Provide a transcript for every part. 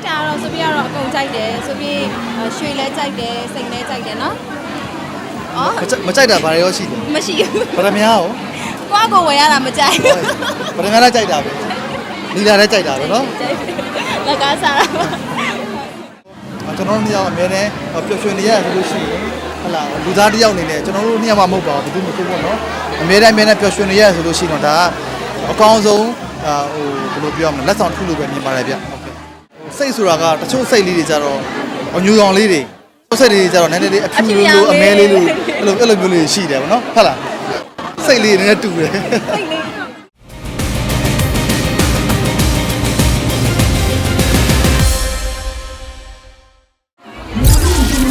က်တာကတော့ဆိုပြီးကတော့အကုန်ကြိုက်တယ်ဆိုပြီးရွှေလဲကြိုက်တယ်စိတ်လဲကြိုက်တယ်နော်အော်မကြိုက်မကြိုက်တာဘာတွေရောရှိတယ်မရှိဘူးဗရမများရောကိုယ့်ကိုယ်ဝယ်ရတာမကြိုက်ဘူးဗရမများလည်းကြိုက်တာပဲလီလာလည်းကြိုက်တာပဲနော်လက်ကားစားတာပါအာကျွန်တော်တို့နှစ်ယောက်အများနဲ့ပျော်ရွှင်နေရတယ်ဆိုလို့ရှိရင်ဟလာလူသားတစ်ယောက်အနေနဲ့ကျွန်တော်တို့နှစ်ယောက်မှမဟုတ်ပါဘူးဘယ်သူမှမဟုတ်ဘူးနော်အများတိုင်းအများနဲ့ပျော်ရွှင်နေရတယ်ဆိုလို့ရှိရင်တော့ဒါကအကောင်းဆုံးအာဟိုဘယ်လိုပြောရမလဲလက်ဆောင်တစ်ခုလိုပဲမြင်ပါတယ်ဗျဟုတ်ကဲ့ စိတ်ဆိုတာကတချို့စိတ်လေးတွေကြတော့အညူရောင်လေးတွေစိတ်လေးတွေကြတော့နည်းနည်းလေးအဖြူလိုလိုအမဲလေးလိုအဲ့လိုအဲ့လိုမျိုးလေးရှိတယ်ဗောနော်ဟုတ်လားစိတ်လေးနည်းနည်းတူတယ်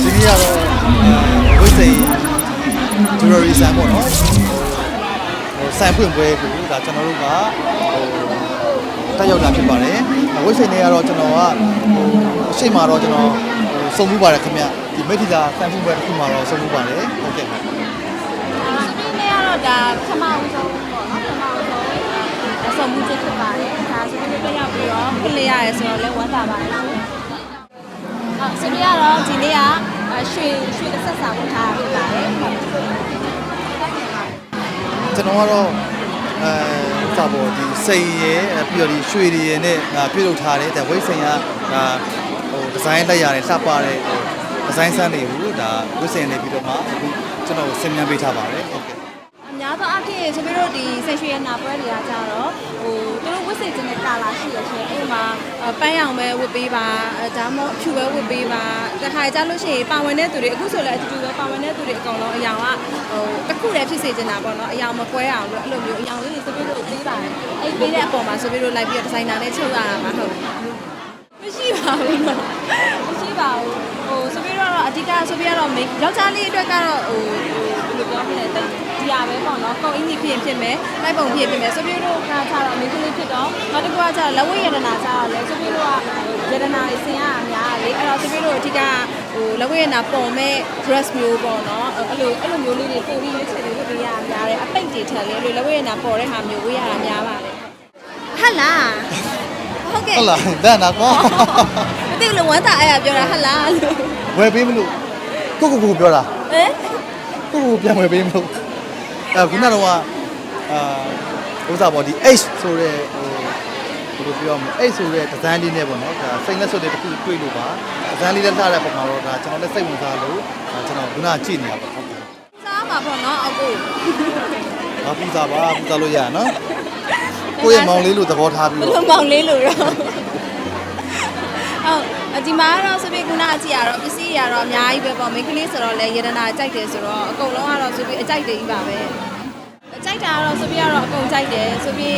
စိတ်လေးဒီနေ့ကတော့ဝိစိန် jewelry ဆန်ပေါ့နော်ဟိုဆန်ဖွင့်ပွဲကိုဒါကျွန်တော်တို့ကဟိုတက်ရောက်တာဖြစ်ပါတယ် ဝိစိန်တွေကတော့ကျွန်တော်ကဟိုအရှိမတော့ကျွန်တော်ဟိုစုံမှုပါတယ်ခင်ဗျဒီမိထီလာဆန်ဖွင့်ပွဲတစ်ခုမှာတော့စုံမှုပါတယ်ဟုတ်ကဲ့ပါဆိုပြီးနေကတော့ဒါခမအောင်ဆုံးပေါ့နော်ခမအောင်ဆုံးအဆုံးမှုချက်ဖြစ်ပါတယ်ဒါဆိုပြီးတော့ရောက်ပြီးတော့ခွင့်လျရတယ်ဆိုတော့လည်းဝမ်းသာပါတယ်ရှင်ဟုတ်ဆိုပြီးတော့ဒီနေ့ကရွှေရွှေတစ်ဆက်စာဝင်ထားတာဖြစ်ပါတယ်ဟုတ်ကျွန်တော်ကတော့အဲ စပေါ်ဒီစိန်ရဲ့ပြီးတော့ဒီရွှေတွေရဲ့နဲ့ပြုလုပ်ထားတဲ့ဒါဝိစိန်ကဒါဟိုဒီဇိုင်းလိုက်ရတယ်လှပတဲ့ဟိုဒီဇိုင်းဆန်းတွေကိုဒါဝိစိန်နေပြီးတော့မှအခုကျွန်တော်ဆင်မြန်းပေးထားပါတယ်ဟုတ်ကဲ့အများ သောအားဖြင့်ဆိုပြီးတော့ဒီဆက်ရွှေရနာပွဲတွေကကြတော့ဟိုသူတို့ဝတ်စိတ်ခြင်းနဲ့ကာလာရှိရရှင်အဲ့မှာပန်းရောင်ပဲဝတ်ပေးပါဒါမှမဟုတ်အဖြူပဲဝတ်ပေးပါတခါကြလို့ရှိရင်ပါဝင်တဲ့သူတွေအခုဆိုလည်းအတူတူပဲပါဝင်တဲ့သူတွေအကောင်လုံးအယောင်ကဟိုတစ်ခုတည်းဖြစ်စေချင်တာပေါ့နော်အယောင်မကွဲအောင်လို့အဲ့လိုမျိုးအယောင်လေးတွေဆိုပြီးတော့ပေးပါတယ်အဲ့ပေးတဲ့အပေါ်မှာဆိုပြီးတော့လိုက်ပြီးတော့ဒီဇိုင်နာနဲ့ချုပ်ရတာပါဟုတ်မရှိပါဘူးနော်မရှိပါဘူးဟိုဆိုပြီး တော့အဓိကဆိုပြီးတော့မိယောက်ျားလေးအတွက်ကတော့ဟိုဟိုဘယ်လိုပြောမလဲတိတ်ဒီရပဲပေါ့နော်ကုံအင်းကြီးဖြစ်ရင်ဖြစ်မယ်လိုက်ပုံဖြစ်ဖြစ်မယ်ဆိုပြီးတော့ခါချတော့မိန်းကလေးဖြစ်တော့နောက်တစ်ခုကကျတော့လက်ဝဲရတနာချတော့လဲဆိုပြီးတော့ရတနာတွေဆင်ရအများလေအဲ့တော့ဆိုပြီးတော့အဓိကဟိုလက်ဝဲရတနာပုံမဲ့ dress မျိုးပေါ့နော်အဲ့လိုအဲ့လိုမျိုးလေးတွေပုံပြီးရွေးချယ်လေးလုပ်ပေးရအများတယ်အပိတ်တွေထက်လေအဲ့လိုလက်ဝဲရတနာပေါ်တဲ့ဟာမျိုးဝေးရတာများပါတယ်ဟတ်လားဟုတ်ကဲ့ဟုတ်လားဒါနာကွာမသိဘူးလို့ဝမ်းသာအဲ့ရပြောတာဟတ်လားလို့ဝယ်ပေးမလို့ ကိုကိုကိုပြောတာဟမ်ကိုကိုပြန်ဝယ်ပေးမလို့အဲခုနကတော့အာဥစားပေါ်ဒီ H ဆိုတဲ့ဟိုဘယ်လိုပြောမလဲ H ဆိုတဲ့ဒီဇိုင်းလေးနဲ့ပေါ့နော်ဒါစိတ်လက်စွပ်တွေတစ်ခုတွေ့လို့ပါဒီဇိုင်းလေးလက်ထားတဲ့ပုံမှာတော့ဒါကျွန်တော်လည်းစိတ်ဝင်စားလို့ဒါကျွန်တော်ခုနကြည့်နေတာပေါ့ဟုတ်ကဲ့စားမှာပေါ့နော်အကူဘာပူစားပါပူစားလို့ရနော်ကိုယ့်ရဲ့မောင်လေးလို့သဘောထားပြီးဘတော့လုံးမောင်လေးလို့တော့ဟုတ် အဒီမှာကတော့စပိကုနာအကြည့်ရတော့ပစ္စည်းတွေကတော့အများကြီးပဲပေါ့မိန်းကလေးဆိုတော့လည်းယတနာကြိုက်တယ်ဆိုတော့အကုန်လုံးကတော့စပိအကြိုက်တယ်ကြီးပါပဲအကြိုက်တာကတော့စပိကတော့အကုန်ကြိုက်တယ်စပိ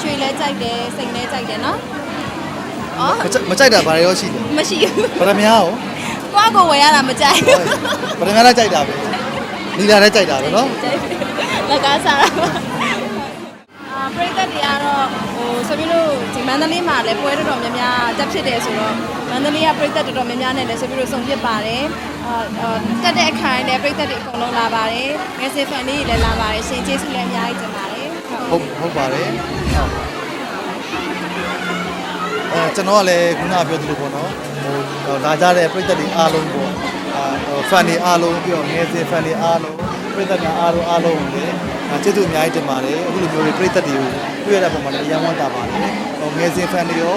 ရွှေလဲကြိုက်တယ်စိတ်လဲကြိုက်တယ်နော်အော်မကြိုက်မကြိုက်တာဘာတွေရောရှိတယ်မရှိဘူးဗရမများရောကိုယ့်ကိုယ်ဝယ်ရတာမကြိုက်ဘူးဗရမများလည်းကြိုက်တာပဲလီလာလည်းကြိုက်တာပဲနော်လက်ကားစားတာ ဆိုပြီးလို့ဒီမန္တလေးမှာလည်းပွဲတော်တော်များများတက်ဖြစ်တယ်ဆိုတော့မန္တလေးကပရိသတ်တော်တော်များများနဲ့လည်းဆိုပြီးလို့ဆုံဖြစ်ပါတယ်အာအာတက်တဲ့အခါနဲ့ပရိသတ်တွေအကုန်လုံးလာပါတယ်မက်ဆေ့ဖန်လေးတွေလည်းလာပါတယ်ရှင်ကျေးဇူးလည်းအများကြီးတင်ပါတယ်ဟုတ်ဟုတ်ဟုတ်ပါတယ်ဟုတ်အဲကျွန်တော်ကလည်းခုနကပြောသလိုပေါ့နော်ဟိုလာကြတဲ့ပြည်သက်တွေအားလုံးပေါ့အာဟို fan တွေအားလုံးပြီးတော့ငယ်စဉ် fan တွေအားလုံးပြည်သက်တွေအားလုံးအားလုံးကိုလည်းအာ ကျေးဇူးအများကြီးတင်ပါတယ်အခုလိုမျိုးတွေပြည်သက်တွေကိုတွေ့ရတဲ့ပုံမှာလည်းအယံဝမ်းတာပါတယ်ဟိုငယ်စဉ် fan တွေရော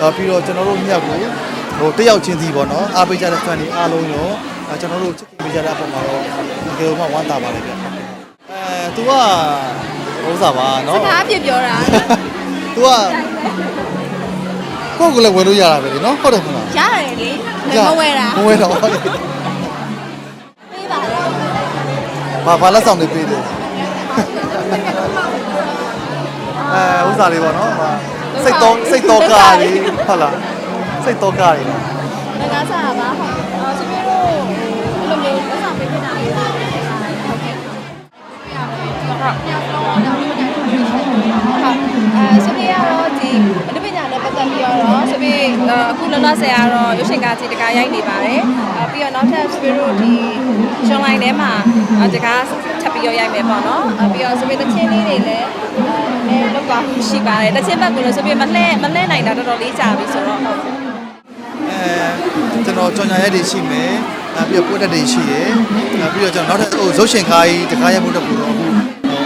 အာပြီးတော့ကျွန်တော်တို့မြောက်ကိုဟိုတက်ရောက်ချင်းစီပေါ့နော်အားပေးကြတဲ့ fan တွေအားလုံးရောအာကျွန်တော်တို့ချစ်ခင်ပေးကြတဲ့အပေါ်မှာတော့ဒီလိုမှဝမ်းတာပါတယ်ဗျအဲ तू ကဥစားပါနော်စကားပြပြောတာ तू ကကိုယ့်ကိုယ်လည်းဝယ်လို့ရတာပဲလေနော်ဟုတ်တယ်မလားရတယ်လေမဝယ်တာမဝယ်တော့ဟုတ်တယ်ပေးပါတော့ဘာဘာလက်ဆောင်တွေပေးတယ် အဲဥစားလေးပေါ့နော်ဟာစိတ်တော့စိတ်တော့ကားလေးဟုတ်လားစိတ်တော့ကားလေးလားလက်ကားစားတာပါဟု အခုလောလောဆယ်ကတော့ရုပ်ရှင်ကားကြီးတကားရိုက်နေပါတယ်အဲပြီးတော့နောက်ထပ်ဆိုပြီးတော့ဒီရှင်လိုင်းထဲမှာတကားထပ်ပြီးတော့ရိုက်မယ်ပေါ့နော်အဲပြီးတော့ဆိုပြီးတချင်းလေးတွေလည်းအဲလောက်ပါရှိပါတယ်တချင်းဘက်ကလို့ဆိုပြီးမလှဲ့မလှဲ့နိုင်တာတော်တော်လေးကြာပြီဆိုတော့ဟုတ်တော့ကြောင်ညာရက်တွေရှိမယ်အဲပြီးတော့ပွဲတက်တွေရှိတယ်အဲပြီးတော့ကျွန်တော်နောက်ထပ်ဟိုဇုတ်ရှင်ကားကြီးတကားရက်မှုတက်ကိုတော့အခုဟို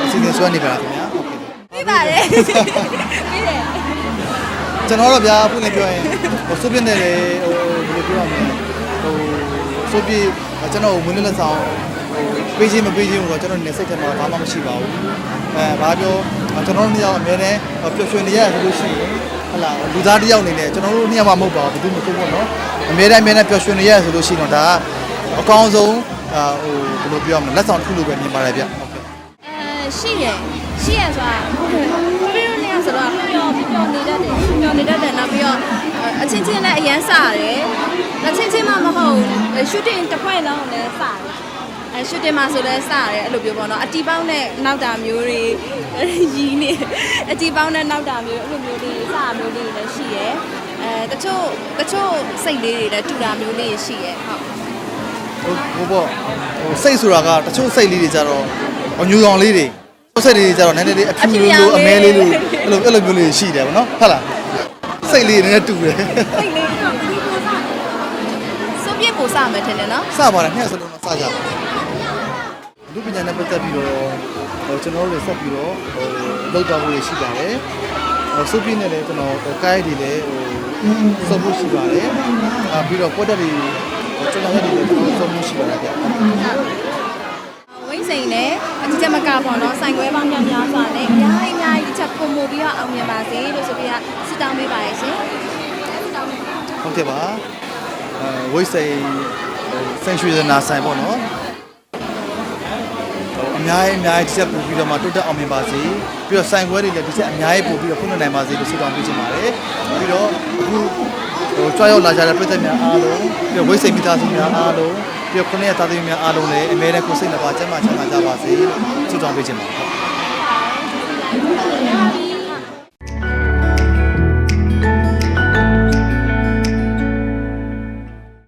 အစီအစဉ်ဆွဲနေပါလားခင်ဗျာဟုတ်ကဲ့ပြပါတယ်ပြီးတယ် ကျွန်တော်တို့ဗျာအခုလည်းပြောရင်ဟိုစုပြနေတယ်ဟိုဘယ်လိုပြောရမလဲဟိုစုပြကျွန်တော်ဝင်လက်ဆောင်ဟိုပေးချင်းမပေးချင်းတော့ကျွန်တော်နေစိတ်ထဲမှာဘာမှမရှိပါဘူးအဲဘာပြောကျွန်တော်တို့နှစ်ယောက်အများနဲ့ပျော်ရွှင်နေရတယ်ဆိုလို့ရှိရင်ဟလာလူသားတစ်ယောက်အနေနဲ့ကျွန်တော်တို့နှစ်ယောက်မှမဟုတ်ပါဘူးဘယ်သူမှမဟုတ်ဘူးเนาะအများတိုင်းအများနဲ့ပျော်ရွှင်နေရတယ်ဆိုလို့ရှိရင်တော့ဒါကအကောင်းဆုံးအာဟိုဘယ်လိုပြောရမလဲလက်ဆောင်တစ်ခုလိုပဲမြင်ပါတယ်ဗျဟုတ်ကဲ့ အဲရှိရယ်ရှိရယ်ဆိုတာဟုတ်တယ်သူတို့နေရဆိုတော့ပျော်ပျော်နေတတ်တယ် ပျော်နေတတ်တယ်နောက်ပြီးတော့အချင်းချင်းနဲ့အရန်စရတယ်အချင်းချင်းမှမဟုတ်ရှူတင်တစ်ဖွဲ့လုံးလည်းစတယ်အဲရှူတင်မှာဆိုလဲစရတယ်အဲ့လိုပြောပေါ့နော်အတီပေါင်းနဲ့နောက်တာမျိုးတွေရီးနေအတီပေါင်းနဲ့နောက်တာမျိုးအဲ့လိုမျိုးတွေစမျိုးလေးတွေလည်းရှိရယ်အဲတချို့တချို့စိတ်လေးတွေလည်းတူတာမျိုးလေးရှိရယ်ဟုတ်ဟိုဟိုပေါ့ဟိုစိတ်ဆိုတာကတချို့စိတ်လေးတွေကြတော့ဟိုညူရောင်လေးတွေစိတ်လေးတွေကြတော့နည်းနည်းလေးအဖြူလေးလိုအမဲလေးလိုအဲ့လိုအဲ့လိုမျိုးလေးရှိတယ်ဗောနော်ဟုတ်လား စိတ်လေးနည်းနည်းတူတယ်စိတ်လေးတော့ဒီကိုစစုပ်ပြစ်ကိုစမယ်ထင်တယ်နော်စပါတယ်နှစ်စလုံးတော့စကြပါလူပညာနဲ့ပတ်သက်ပြီးတော့ဟိုကျွန်တော်တို့ဆက်ပြီးတော့ဟိုလောက်တော်မှုတွေရှိပါတယ်ဟိုစုပ်ပြင်းနဲ့လည်းကျွန်တော်ကိုင်းတွေလည်းဟိုစုပ်မှုရှိပါတယ်အာပြီးတော့ပွက်တက်တွေကျွန်တော်လည်းကျွန်တော်စုပ်မှုရှိပါတယ်ဗျဝိမ့်စိန်နဲ့အကြည့်ချက်မကပေါ့နော်ဆိုင်ခွဲပေါင်းများများစွာနဲ့အများကြီးအများကြီးတစ်ချက်ပုံမူပြီးတော့အောင်မြင်ပါစေလို့ဆိုပြီးတော့ဆု တောင်းပေးပါရရှင်ဟုတ်ကဲ့ပါအဲဝိတ်စိန်ဆန်ရွှေနာဆိုင်ပေါ့နော်ဟိုအများကြီးအများကြီးတစ်ချက်ပို့ပြီးတော့မှတိုးတက်အောင်မြင်ပါစေပြီးတော့ဆိုင်ခွဲတွေလည်းတစ်ချက်အများကြီးပို့ပြီးတော့ဖွင့်လှစ်နိုင်ပါစေလို့ဆုတောင်းပေးချင်ပါတယ်ပြီးတော့အခုဟိုကြွားရောက်လာကြတဲ့ပြည်သက်များအားလုံးပြီးတော့ဝိတ်စိန်မိသားစုများအားလုံးပြီးတော့ခုနှစ်ရက်သားသမီးများအားလုံးလည်းအများနဲ့ကိုယ်စိတ်နှစ်ပါးကျန်းမာချမ်းသာကြပါစေလို့ဆုတောင်းပေးချင်ပါတယ်